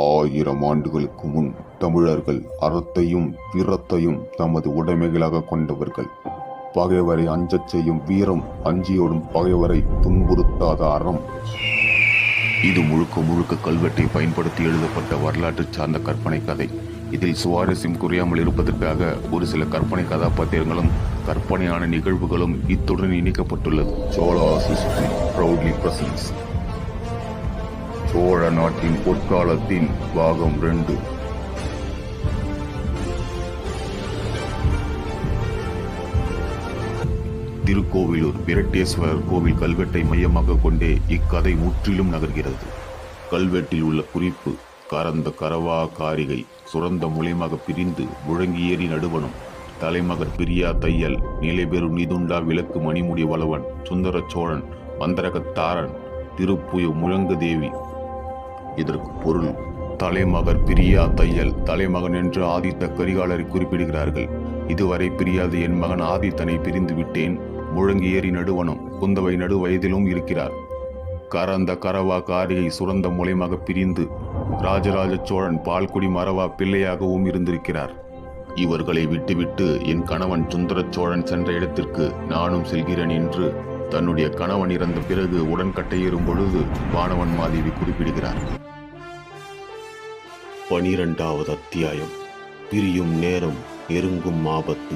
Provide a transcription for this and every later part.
ஆயிரம் ஆண்டுகளுக்கு முன் தமிழர்கள் அறத்தையும் வீரத்தையும் தமது உடைமைகளாக கொண்டவர்கள். பகைவரை அஞ்சச் செய்யும் வீரம் அஞ்சியோடும் பகைவரை துன்புறுத்தாத அறம். இது முழுக்க முழுக்க கல்வெட்டை பயன்படுத்தி எழுதப்பட்ட வரலாற்று சார்ந்த கற்பனை கதை. இதில் சுவாரஸ்யம் குறையாமல் இருப்பதற்காக ஒரு சில கற்பனை கதாபாத்திரங்களும் கற்பனையான நிகழ்வுகளும் இத்துடன் இணைக்கப்பட்டுள்ளது. Cholas history proudly presents Chola நாட்டின் பொற்காலத்தின் பாகம் ரெண்டு. திருக்கோவிலூர் பிரட்டேஸ்வரர் கோவில் கல்வெட்டை மையமாக கொண்டே இக்கதை முற்றிலும் நகர்கிறது. கல்வெட்டில் உள்ள குறிப்பு கரந்த கரவா காரிகை சுரந்த மூலியமாக பிரிந்து முழங்கியேறி நடுவனும் தலைமகர் பிரியா தையல் நிலைபெறு நிதுண்டா விளக்கு மணிமுடி வளவன் சுந்தர சோழன் வந்தரகத்தாரன் திருப்புய முழங்கு தேவி இதற்கு பொருள் தலைமகர் பிரியா தையல். தலைமகன் என்று ஆதித்த கரிகாலரை குறிப்பிடுகிறார்கள் இதுவரை பிரியாத என் மகன் ஆதித்தனை பிரிந்து விட்டேன் முழங்கி ஏறி நடுவனும் குந்தவை நடு வயதிலும் இருக்கிறார். கரந்த கரவா காரியை சுரந்த மூலயமாக பிரிந்து ராஜராஜ சோழன் பால்குடி மரவா பிள்ளையாகவும் இருந்திருக்கிறார். இவர்களை விட்டுவிட்டு என் கணவன் சுந்தர சோழன் சென்ற இடத்திற்கு நானும் செல்கிறேன் என்று தன்னுடைய கணவன் இறந்த பிறகு உடன்கட்டையேறும் பொழுது வானவன் மாதேவி குறிப்பிடுகிறார். பனிரெண்டாவது அத்தியாயம். பிரியும் நேரம் நெருங்கும் ஆபத்து.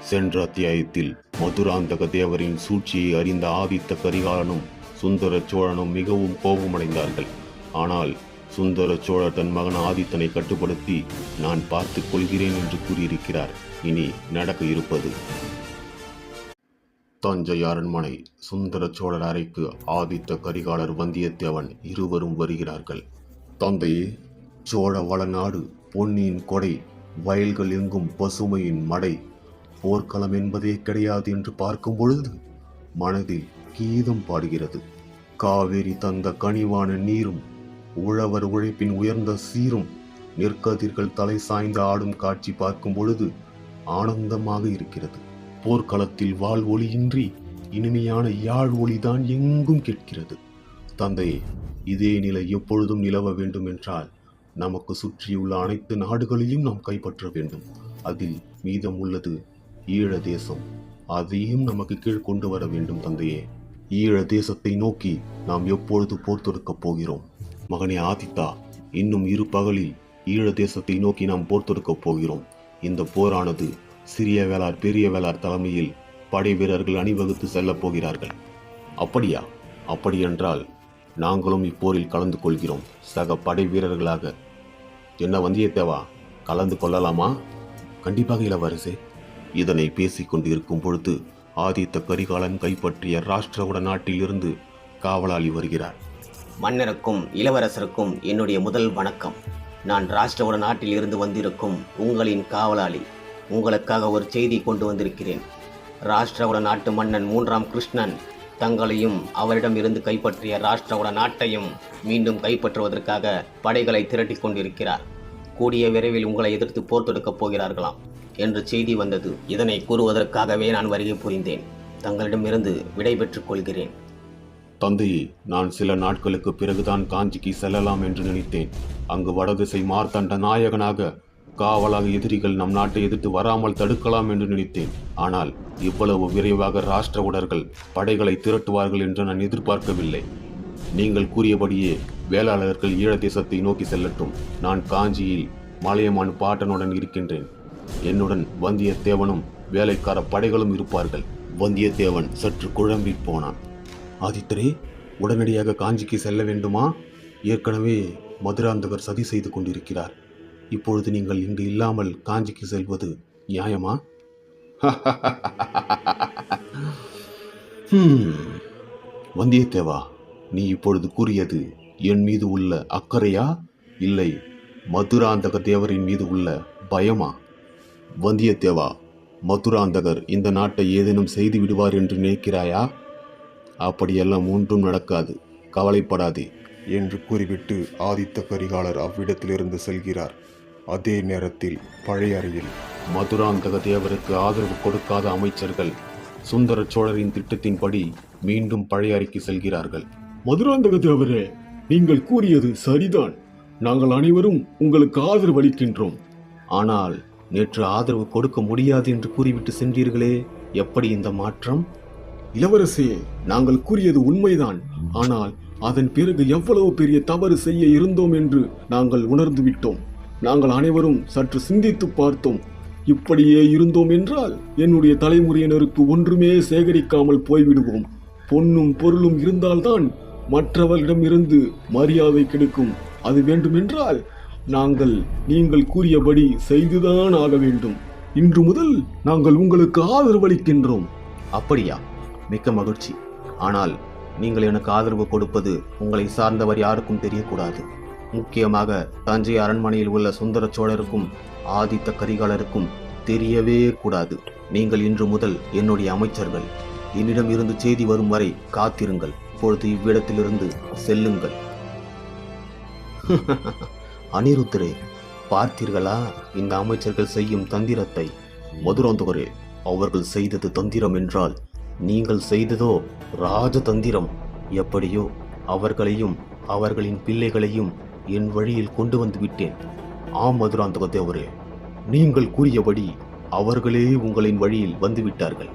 சென்ற அத்தியாயத்தில் மதுராந்தக தேவரின் சூழ்ச்சியை அறிந்த ஆதித்த கரிகாலனும் சுந்தர சோழனும் மிகவும் கோபமடைந்தார்கள். ஆனால் சுந்தர சோழர் தன் மகன் ஆதித்தனை கட்டுப்படுத்தி நான் பார்த்துக் கொள்கிறேன் என்று கூறியிருக்கிறார். இனி நடக்க இருப்பது. தஞ்சை அரண்மனை சுந்தர சோழர் அறைக்கு ஆதித்த கரிகாலர் வந்தியத்தேவன் இருவரும் வருகிறார்கள். தந்தையே சோழ வளநாடு பொன்னியின் கொடை வயல்கள் எங்கும் பசுமையின் மடை. போர்க்களம் என்பதே கிடையாது என்று பார்க்கும் பொழுது மனதில் கீதம் பாடுகிறது. காவேரி தந்த கனிவான நீரும் உழவர் உழைப்பின் உயர்ந்த சீரும் நெற்கதிர்கள் தலை சாய்ந்து ஆடும் காட்சி பார்க்கும் பொழுது ஆனந்தமாக இருக்கிறது. போர்க்களத்தில் வாள் ஒளியின்றி இனிமையான யாழ் ஒளிதான் எங்கும் கேட்கிறது. தந்தையே இதே நிலை எப்பொழுதும் நிலவ வேண்டும் என்றால் நமக்கு சுற்றியுள்ள அனைத்து நாடுகளையும் நாம் கைப்பற்ற வேண்டும். அதில் மீதம் உள்ளது ஈழ தேசம். அதையும் நமக்கு கீழ் கொண்டு வர வேண்டும் தந்தையே. ஈழ தேசத்தை நோக்கி நாம் எப்பொழுது போர் தொடுக்கப் போகிறோம்? மகனே ஆதித்தா இன்னும் இரு பகலில் ஈழ தேசத்தை நோக்கி நாம் போர் தொடுக்கப் போகிறோம். இந்த போரானது சிறிய வேளார் பெரிய வேளார் தலைமையில் படை வீரர்கள் அணிவகுத்து செல்லப் போகிறார்கள். அப்படியா? அப்படியென்றால் நாங்களும் இப்போரில் கலந்து கொள்கிறோம். சக படை வீரர்களாக. என்ன வந்தியத்தேவா கலந்து கொள்ளலாமா? கண்டிப்பாக இளவரசே. இதனை பேசிக் கொண்டிருக்கும் பொழுது ஆதித்த கரிகாலன் கைப்பற்றிய ராஷ்டிரகுட நாட்டிலிருந்து காவலாளி வருகிறார். மன்னருக்கும் இளவரசருக்கும் என்னுடைய முதல் வணக்கம். நான் ராஷ்டிரகுட நாட்டில் இருந்து வந்திருக்கும் உங்களின் காவலாளி. உங்களுக்காக ஒரு செய்தி கொண்டு வந்திருக்கிறேன். ராஷ்டிரகுட நாட்டு மன்னன் மூன்றாம் கிருஷ்ணன் தங்களையும் அவரிடம் இருந்து கைப்பற்றிய ராஷ்டிரகுட நாட்டையும் மீண்டும் கைப்பற்றுவதற்காக படைகளை திரட்டிக் கொண்டிருக்கிறார். கூடிய விரைவில் உங்களை எதிர்த்து போர் தொடுக்கப் போகிறார்களாம் என்று செய்தி வந்தது. இதனை கூறுவதற்காகவே நான் வருகை புரிந்தேன். தங்களிடமிருந்து விடை பெற்றுக் கொள்கிறேன். தந்தையே நான் சில நாட்களுக்கு பிறகுதான் காஞ்சிக்கு செல்லலாம் என்று நினைத்தேன். அங்கு வடதிசை மார்த்தண்ட நாயகனாக காவலாக எதிரிகள் நம் நாட்டை எதிர்த்து வராமல் தடுக்கலாம் என்று நினைத்தேன். ஆனால் இவ்வளவு விரைவாக ராஷ்டிர உடர்கள் படைகளை திரட்டுவார்கள் என்று நான் எதிர்பார்க்கவில்லை. நீங்கள் கூறியபடியே வேளாளர்கள் ஈழ தேசத்தை நோக்கி செல்லட்டும். நான் காஞ்சியில் மலையமான் பாட்டனுடன் இருக்கின்றேன். என்னுடன் வந்தியத்தேவனும் வேலைக்கார படைகளும் இருப்பார்கள். வந்தியத்தேவன் சற்று குழம்பி போனான். ஆதித்தரே உடனடியாக காஞ்சிக்கு செல்ல வேண்டுமா? ஏற்கனவே மதுராந்தகர் சதி செய்து கொண்டிருக்கிறார். இப்பொழுது நீங்கள் இங்கு இல்லாமல் காஞ்சிக்கு செல்வது நியாயமா? வந்தியத்தேவா நீ இப்பொழுது கூறியது என் மீது உள்ள அக்கறையா? இல்லை மதுராந்தக தேவரின் மீது உள்ள பயமா? வந்தியத்தேவா மதுராந்தகர் இந்த நாட்டை ஏதேனும் செய்து விடுவார் என்று நினைக்கிறாயா? அப்படியெல்லாம் ஒன்றும் நடக்காது கவலைப்படாதே என்று கூறிவிட்டு ஆதித்த கரிகாலர் அவ்விடத்திலிருந்து செல்கிறார். அதே நேரத்தில் பழைய அறையில் மதுராந்தக தேவருக்கு ஆதரவு கொடுக்காத அமைச்சர்கள் சுந்தர சோழரின் திட்டத்தின்படி மீண்டும் பழைய அறைக்கு செல்கிறார்கள். மதுராந்தக தேவரே நீங்கள் கூறியது சரிதான். நாங்கள் அனைவரும் உங்களுக்கு ஆதரவு அளிக்கின்றோம். ஆனால் நேற்று ஆதரவு கொடுக்க முடியாது என்று கூறிவிட்டு சென்றீர்களே எப்படி இந்த மாற்றம்? இளவரசே நாங்கள் கூறியது உண்மைதான். ஆனால் அதன் பிறகு எவ்வளவு பெரிய தவறு செய்ய இருந்தோம் என்று நாங்கள் உணர்ந்து விட்டோம் நாங்கள் அனைவரும் சற்று சிந்தித்து பார்த்தோம். இப்படியே இருந்தோம் என்றால் என்னுடைய தலைமுறையினருக்கு ஒன்றுமே சேகரிக்காமல் போய்விடுவோம். பொன்னும் பொருளும் இருந்தால்தான் மற்றவர்களிடமிருந்து மரியாதை கிடைக்கும். அது வேண்டுமென்றால் நாங்கள் நீங்கள் கூறியபடி செய்துதான் ஆக வேண்டும். இன்று முதல் நாங்கள் உங்களுக்கு ஆதரவளிக்கின்றோம். அப்படியா? மிக்க மகிழ்ச்சி. ஆனால் நீங்கள் எனக்கு ஆதரவு கொடுப்பது உங்களை சார்ந்தவர் யாருக்கும் தெரியக்கூடாது. முக்கியமாக தஞ்சை அரண்மனையில் உள்ள சுந்தர சோழருக்கும் ஆதித்த கரிகாலருக்கும் தெரியவே கூடாது. நீங்கள் இன்று முதல் என்னுடைய அமைச்சர்கள். என்னிடம் இருந்து செய்தி வரும் வரை காத்திருங்கள். இப்பொழுது இவ்விடத்திலிருந்து செல்லுங்கள். அனிருத்தரே பார்த்தீர்களா? இந்த அமைச்சர்கள் செய்யும் தந்திரத்தை. மதுராந்தகரே அவர்கள் செய்தது தந்திரம் என்றால் நீங்கள் செய்ததோ ராஜதந்திரம்? எப்படியோ அவர்களையும் அவர்களின் பிள்ளைகளையும் என் வழியில் கொண்டு வந்து விட்டேன். ஆம் மதுராந்தக தேவரே. நீங்கள் கூறியபடி அவர்களே உங்களின் வழியில் வந்துவிட்டார்கள்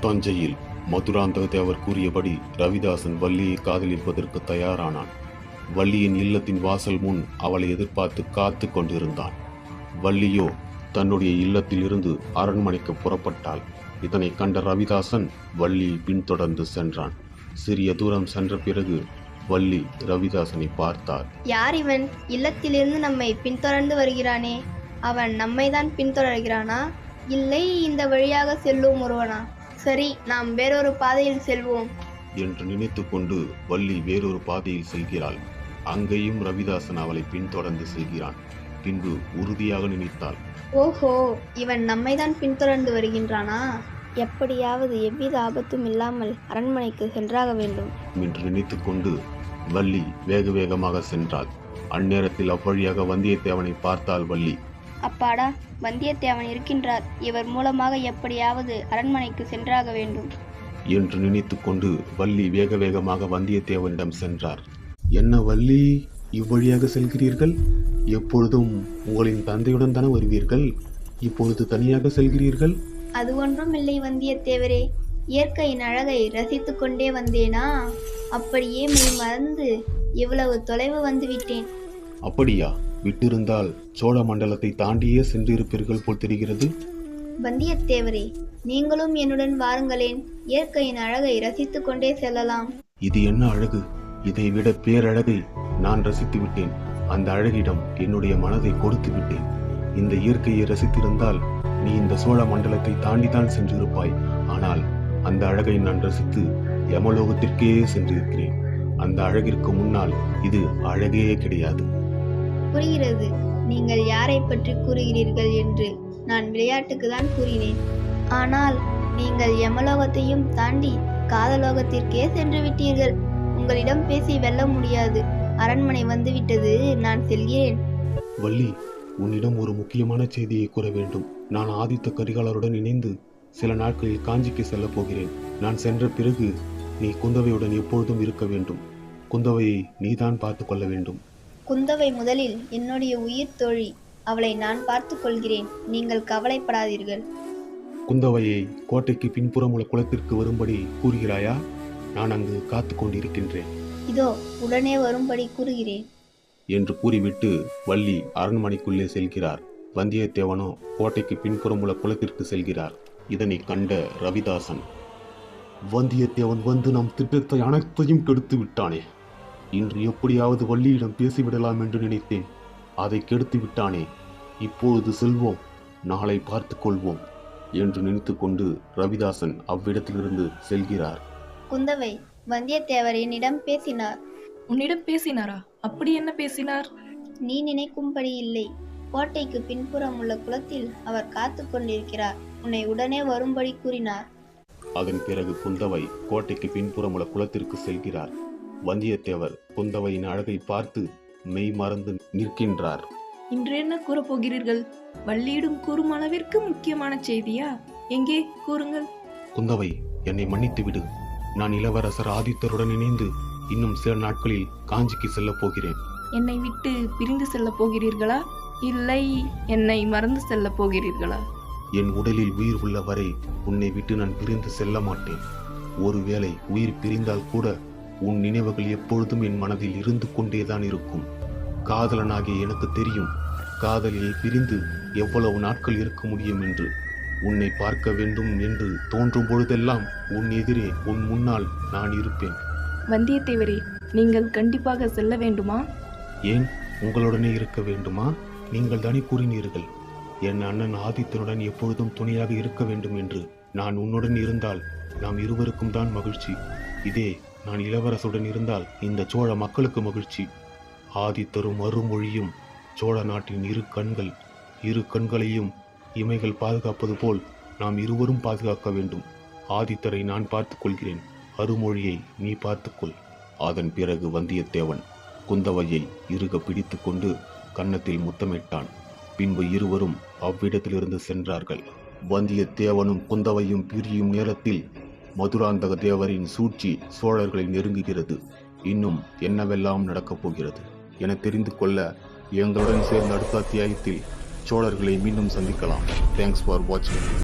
தஞ்சையில் மதுராந்தக தேவர் கூறியபடி ரவிதாசன் வள்ளியை காதலிப்பதற்கு தயாரானான். வள்ளியின் இல்லத்தின் வாசல் முன் அவளை எதிர்பார்த்து காத்து கொண்டிருந்தான். வள்ளியோ தன்னுடைய இல்லத்தில் இருந்து அரண்மனைக்கு புறப்பட்டாள். இதனை கண்ட ரவிதாசன் வள்ளியை பின்தொடர்ந்து சென்றான். சிறிய தூரம் சென்ற பிறகு வள்ளி ரவிதாசனை பார்த்தார். யார் இவன்? இல்லத்திலிருந்து நம்மை பின்தொடர்ந்து வருகிறானே. அவன் நம்மைதான் பின்தொடர்கிறானா? இல்லை இந்த வழியாக செல்லும் ஒருவனா? சரி நாம் வேறொரு பாதையில் செல்வோம். என்று நினைத்துக்கொண்டு வள்ளி வேறொரு பாதையில் செல்கிறாள். அங்கேயும் ரவிதாசன் அவளை பின்தொடர்ந்து செல்கிறான். பின்பு உறுதியாக நினைத்தாள். ஓஹோ இவன் நம்மைதான் பின்தொடர்ந்து வருகின்றானா? எப்படியாவது எவ்வித ஆபத்தும் இல்லாமல் அரண்மனைக்கு சென்றாக வேண்டும். என்று நினைத்துக்கொண்டு வள்ளி வேக வேகமாக சென்றாள். அந்நேரத்தில் அவ்வழியாக வந்தியத்தேவனை பார்த்தாள் வள்ளி. அப்பாடா வந்தியத்தேவன் இருக்கின்றார். இவர் மூலமாக எப்படியாவது அரண்மனைக்கு சென்றாக வேண்டும். என்று நினைத்துக்கொண்டு வள்ளி வேக வேகமாக வந்தியத்தேவனிடம் சென்றார். என்ன வள்ளி இவ்வழியாக செல்கிறீர்கள்? எப்பொழுதும் உங்களின் தந்தையுடன் தானே வருவீர்கள்? இப்பொழுது தனியாக செல்கிறீர்கள்? அது ஒன்றும் இல்லை வந்தியத்தேவரே. இயற்கையின் அழகை ரசித்துக் கொண்டே வந்தேனா? அப்படியே மெய் மறந்து இவ்வளவு தொலைவு வந்துவிட்டேன். அப்படியா? விட்டிருந்தால் சோழ மண்டலத்தை தாண்டியே சென்றிருப்பீர்கள் போல் தெரிகிறது. வந்தியத்தேவரே நீங்களும் என்னுடன் வாருங்களேன். இயற்கையின் அழகை ரசித்துக் கொண்டே செல்லலாம். இது என்ன அழகு? இதை விட பேரழகை நான் ரசித்து விட்டேன். அந்த அழகிடம் என்னுடைய மனதை கொடுத்து விட்டேன். இந்த இயற்கையை ரசித்திருந்தால் நீ இந்த சோழ மண்டலத்தை தாண்டித்தான் சென்றிருப்பாய். ஆனால் அந்த அழகை நான் ரசித்து யமலோகத்திற்கே சென்றிருக்கிறேன். அந்த அழகிற்கு முன்னால் இது அழகே கிடையாது. புரிகிறது. நீங்கள் யாரை பற்றி கூறுகிறீர்கள் என்று நான் விளையாட்டுக்கு தான் கூறினேன். ஆனால் நீங்கள் யமலோகத்தையும் தாண்டி காதலோகத்திற்கே சென்று விட்டீர்கள். உங்களிடம் பேசி வெல்ல முடியாது. அரண்மனை வந்துவிட்டது நான் செல்கிறேன். வள்ளி உன்னிடம் ஒரு முக்கியமான செய்தியை கூற வேண்டும். நான் ஆதித்த கரிகாலருடன் இணைந்து சில நாட்களில் காஞ்சிக்கு செல்லப் போகிறேன். நான் சென்ற பிறகு நீ குந்தவையுடன் எப்பொழுதும் இருக்க வேண்டும். குந்தவையை நீதான் பார்த்து கொள்ள வேண்டும். குந்தவை முதலில் என்னுடைய உயிர் தோழி அவளை நான் பார்த்துக் கொள்கிறேன். நீங்கள் கவலைப்படாதீர்கள். குந்தவையை கோட்டைக்கு பின்புறம் உள்ள குளத்திற்கு வரும்படி கூறுகிறாயா? நான் அங்கு காத்து கொண்டிருக்கின்றேன். இதோ உடனே வரும்படி கூறுகிறேன். என்று கூறிவிட்டு வள்ளி அரண்மனைக்குள்ளே செல்கிறார். வந்தியத்தேவனோ கோட்டைக்கு பின்புறம் உள்ள குளத்திற்கு செல்கிறார். இதனை கண்ட ரவிதாசன் வந்தியத்தேவன் வந்து நம் திட்டத்தை அனைத்தையும் கெடுத்து விட்டானே. இன்று எப்படியாவது வள்ளியிடம் பேசிவிடலாம் என்று நினைத்தேன். அதை கெடுத்து விட்டானே. இப்பொழுது செல்வோம் நாளை பார்த்துக் கொள்வோம் என்று நினைத்துக்கொண்டு ரவிதாசன் அவ்விடத்திலிருந்து செல்கிறார். குந்தவை வந்தியத்தேவர் என்னிடம் பேசினார். உன்னிடம் பேசினாரா? அப்படி என்ன பேசினார்? நீ நினைக்கும்படி இல்லை. கோட்டைக்கு பின்புறம் உள்ள குளத்தில் அவர் காத்து கொண்டிருக்கிறார். உன்னை உடனே வரும்படி கூறினார். அதன் பிறகு குந்தவை கோட்டைக்கு பின்புறம் உள்ள குளத்திற்கு செல்கிறார். வந்தியத்தேவர் குந்தவையின் அழகை பார்த்து மெய் மறந்து நிற்கின்றார். இன்று என்ன கூறப் போகிறீர்கள் வள்ளியிடம் கூறும் அளவிற்கு முக்கியமான செய்தியா? எங்கே? கூறுங்கள். குந்தவை என்னை மன்னித்து விடு. நான் இளவரசர் ஆதித்தருடன் இணைந்து இன்னும் சில நாட்களில் காஞ்சிக்கு செல்லப் போகிறேன். என்னை விட்டு பிரிந்து செல்லப் போகிறீர்களா? இல்லை என்னை மறந்து செல்லப் போகிறீர்களா? என் உடலில் உயிர் உள்ள வரை உன்னை விட்டு நான் பிரிந்து செல்ல மாட்டேன். ஒருவேளை உயிர் பிரிந்தால் கூட உன் நினைவுகள் எப்பொழுதும் என் மனதில் இருந்து கொண்டேதான் இருக்கும். காதலனாகிய எனக்கு தெரியும் காதலியை பிரிந்து எவ்வளவு நாட்கள் இருக்க முடியும் என்று. உன்னை பார்க்க வேண்டும் என்று தோன்றும் பொழுதெல்லாம் உன் எதிரே உன் முன்னால் நான் இருப்பேன். வந்தியத்தேவரே நீங்கள் கண்டிப்பாக செல்ல வேண்டுமா? ஏன் உங்களுடனே இருக்க வேண்டுமா? நீங்கள் தானே கூறினீர்கள்? என் அண்ணன் ஆதித்தனுடன் எப்பொழுதும் துணையாக இருக்க வேண்டும் என்று நான் உன்னுடன் இருந்தால் நாம் இருவருக்கும் தான் மகிழ்ச்சி. இதே நான் இளவரசுடன் இருந்தால் இந்த சோழ மக்களுக்கு மகிழ்ச்சி. ஆதித்தரும் மறுமொழியும் சோழ நாட்டின் இரு கண்கள் இரு கண்களையும் இமைகள் பாதுகாப்பது போல் நாம் இருவரும் பாதுகாக்க வேண்டும். ஆதித்தரை நான் பார்த்துக் கொள்கிறேன். அருமொழியை நீ பார்த்துக்கொள் அதன் பிறகு வந்தியத்தேவன் குந்தவையை இறுக பிடித்துக்கொண்டு கன்னத்தில் முத்தமிட்டான். பின்பு இருவரும் அவ்விடத்திலிருந்து சென்றார்கள். வந்தியத்தேவனும் குந்தவையும் பிரியும் நேரத்தில் மதுராந்தக தேவரின் சூழ்ச்சி சோழர்களை நெருங்குகிறது. இன்னும் என்னவெல்லாம் நடக்கப் போகிறது என தெரிந்து கொள்ள எங்களுடன் சேர்ந்த அடுத்த அத்தியாயத்தில் சோழர்களை மீண்டும் சந்திக்கலாம். தேங்க்ஸ் ஃபார் வாட்சிங்